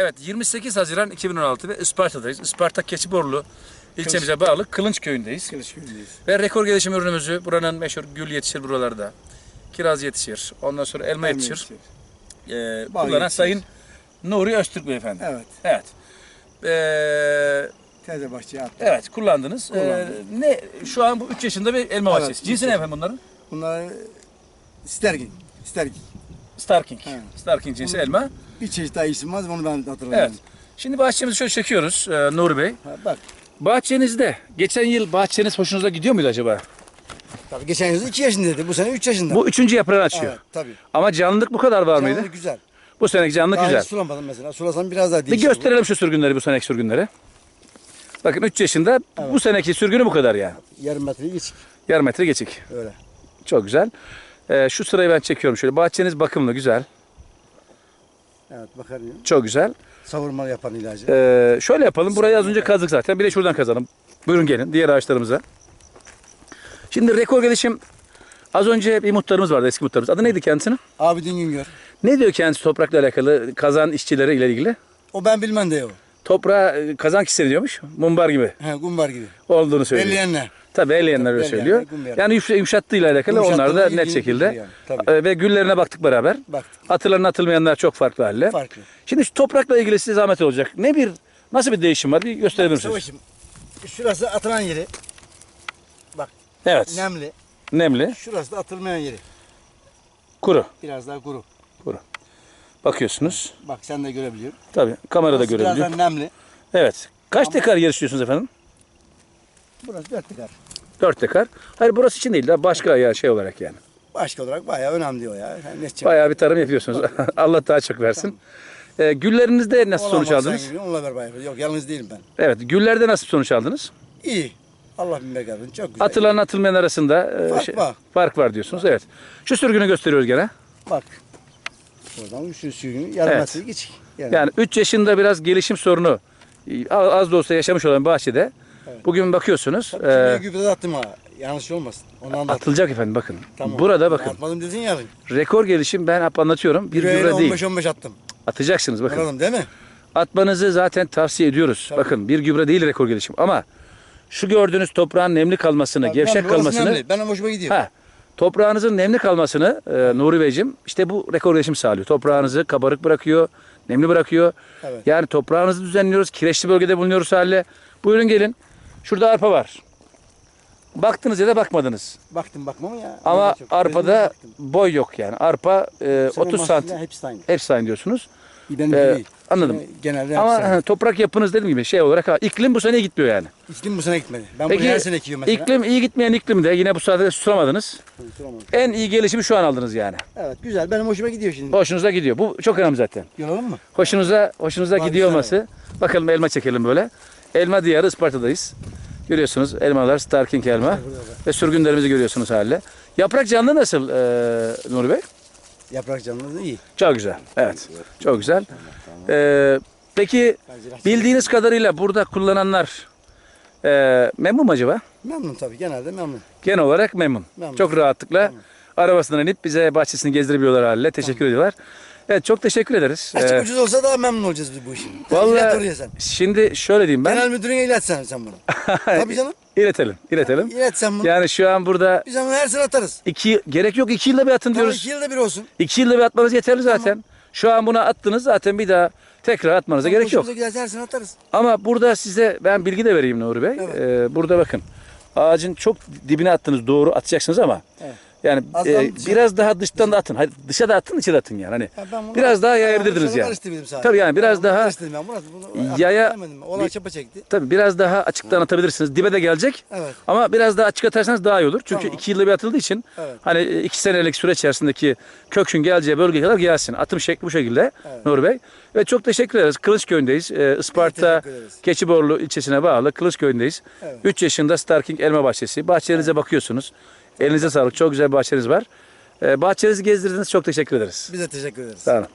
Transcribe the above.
Evet 28 Haziran 2016 ve Isparta'dayız. Isparta Keçiborlu ilçemize bağlı Kılınç köyündeyiz. Kılıçköy'deyiz. Ve rekor gelişim ürünümüzü buranın meşhur gül yetişir buralarda. Kiraz yetişir. Ondan sonra elma yetişir. Ee, Bal kullanan yetişir. Sayın Nuri Öztürk Beyefendi. Evet. Evet. Ee, Teze bahçeye attı. evet kullandınız. Ee, Kullandım. ne şu an bu 3 yaşında bir elma Evet, bahçesi. üç Cinsi ne yaşında. efendim bunların? Bunlar stergin. Stergin. Starking. Evet. Starking cinsi Bunu- elma. Bir çeşit daha isim var onu ben hatırlamıyorum. Evet. Şimdi bahçemizi şöyle çekiyoruz e, Nuri Bey. Ha, bak. Bahçenizde geçen yıl bahçeniz hoşunuza gidiyor muydu acaba? Tabii geçen yıl 2 yaşındaydı. Bu sene 3 yaşında. Bu üçüncü yaprağını açıyor. Evet tabii. Ama canlılık bu kadar var mıydı? Canlı güzel. Bu seneki canlılık Daha güzel. hiç sulamadım mesela. Sulasam biraz daha Bir değişir. gösterelim şu sürgünleri bu seneki sürgünleri. Bakın 3 yaşında bu seneki sürgünü bu kadar yani. bu. Yarım metreyi geç. Yarım metre geçik. Öyle. Çok güzel. Ee, şu sırayı ben çekiyorum şöyle. Bahçeniz bakımlı, güzel. Evet bakarım. Çok güzel. Savurma yapan ilacı. Ee, şöyle yapalım. Burayı az önce kazdık zaten. Bir de şuradan kazalım. Buyurun gelin diğer ağaçlarımıza. Şimdi rekor gelişim az önce bir muhtarımız vardı eski muhtarımız. Adı neydi kendisinin? Abidin Güngör. Ne diyor kendisi toprakla alakalı kazan işçileri ile ilgili? O ben bilmem de o. Toprağa e, kazan kişileri diyormuş. Mumbar gibi He gumbar gibi. olduğunu söylüyor. Belleyenler. Tabii elleyenler öyle söylüyor. Yani yumuşa- yumuşattığıyla alakalı onlar da net şekilde. yani, tabii. Ee, Ve güllerine baktık beraber. Baktık. Atılan atılmayanlar çok farklı halde. Farklı. Şimdi şu toprakla ilgili size zahmet olacak. Ne bir nasıl bir değişim var? Bir gösterebilir misiniz? Savaşım. Şurası atılan yeri. Evet. Nemli. Nemli, Şurası da atılmayan yeri. kuru. Biraz daha kuru. Bakıyorsunuz. Bak sen de görebiliyorsun. Tabii kamerada Burası görebiliyor. Biraz daha nemli. Evet. Kaç dekar yer istiyorsunuz efendim? Burası dört dekar. 4 dekar. Hayır burası için değil de başka ya şey olarak yani. Başka olarak bayağı önemli o ya. Yani ne? Bayağı bir tarım yapıyorsunuz. Allah daha çok versin. Ee, güllerinizde nasıl Olan sonuç aldınız? Onunla beraber. Yok yalnız değilim ben. Evet, güllerde nasıl sonuç aldınız? İyi. Allah bin bekatın. Çok güzel. Atılan atılmayan arasında e, Fark var. fark var diyorsunuz. Evet. Şu sürgünü gösteriyoruz gene. Bak. Oradan üçlü suyunu yarım Evet. geç. Yani, Yani 3 yaşında biraz gelişim sorunu e, az da olsa yaşamış olan bahçede Evet. bugün bakıyorsunuz. Tabii e, gübre attım ha. Yanlış olmasın. Ondan da attım. atılacak efendim bakın. Tamam. Burada bakın. Atmadım dedin ya. Rekor gelişim ben hep anlatıyorum. Bir gübre değil. 15-15 attım. Atacaksınız bakın. Anladın değil mi? Atmanızı zaten tavsiye ediyoruz. Tabii. Bakın bir gübre değil rekor gelişim ama şu gördüğünüz toprağın nemli kalmasını, Bak, gevşek orası kalmasını, nemli. Benim hoşuma gidiyor. ha, toprağınızın nemli kalmasını e, Nuri Beyciğim işte bu rekor gelişim sağlıyor. Toprağınızı kabarık bırakıyor, nemli bırakıyor. Evet. Yani toprağınızı düzenliyoruz. Kireçli bölgede bulunuyoruz hale. Buyurun gelin. Şurada arpa var. Baktınız ya da bakmadınız. Baktım bakmam ya. Ama çok. arpada Gözüme baktım. boy yok yani. Arpa e, Sabun 30 mahsulü santim. Hepsi aynı. Hepsi aynı diyorsunuz. Benim Ee, değil. anladım. Şimdi Genelde Ama hepsi aynı. toprak yapınız dediğim gibi şey olarak ha, iklim bu sene gitmiyor yani. İklim bu sene gitmedi. Ben Peki buraya her sene ekiyorum mesela. iklim iyi gitmeyen iklimde yine bu saatte sulamadınız. Tutamadım. En iyi gelişimi şu an aldınız yani. Evet güzel. Benim hoşuma gidiyor şimdi. Hoşunuza gidiyor. Bu çok önemli zaten. Yoralım mı? Hoşunuza hoşunuza Var, gidiyor güzel olması. Bakalım elma çekelim böyle. Elma diyarı Isparta'dayız. Görüyorsunuz elmalar Starking elma ve sürgünlerimizi görüyorsunuz haliyle. Yaprak canlı nasıl ee, Nuri Bey? Yaprak canlılığı iyi. Çok güzel. Evet. Çok güzel. Ee, peki bildiğiniz kadarıyla burada kullananlar ee, memnun mu acaba? Memnun tabii. Genelde memnun. Genel olarak memnun. Memnun. Çok rahatlıkla arabasından inip bize bahçesini gezdirebiliyorlar haliyle. Teşekkür ediyorlar. Evet çok teşekkür ederiz. Açık Ee, ucuz olsa daha memnun olacağız biz bu işin. İlat vallahi oraya sen. şimdi şöyle diyeyim ben. Genel müdürüne ilet sen, sen bunu. tabii canım. İletelim, iletelim. İlet sen bunu. Yani şu an burada Biz onu her sene atarız. iki gerek yok iki yılda bir atın Tamam diyoruz. iki yılda bir olsun. İki yılda bir atmanız yeterli zaten. Şu an buna attınız zaten bir daha tekrar atmanıza gerek yok. Hoşumuza giderse her sene atarız. Ama burada size ben bilgi de vereyim Nuri Bey. Evet. Ee, burada bakın. Ağacın çok dibine attınız doğru atacaksınız ama. Yani Azdan e, biraz daha dıştan da atın. Hayır, dışa da atın, içe de atın yani. Hani ben bunu- biraz daha yayabilirdiniz yani. Tabii yani biraz daha karıştırdım ben. Bunu yaya- aktaramadım. Olay çapa çekti. tabii biraz daha açıktan atabilirsiniz. Dibe de gelecek. Evet. Ama biraz daha açık atarsanız daha iyi olur. Çünkü Tamam. iki yılda bir atıldığı için Evet. hani e, iki senelik süre içerisindeki kökün geleceği bölgeye kadar gelsin. Atım şekli bu şekilde Evet. Nuri Bey. Ve çok teşekkür ederiz. Kılıçköy'ündeyiz. Ee, Isparta teşekkür ederiz. Keçiborlu ilçesine bağlı Kılıçköy'ündeyiz. Evet. 3 yaşında Starking Elma Bahçesi. Bahçenize bakıyorsunuz. Elinize sağlık. Çok güzel bahçeniz var. Ee, bahçenizi gezdirdiniz. Çok teşekkür ederiz. Biz de teşekkür ederiz. Olun.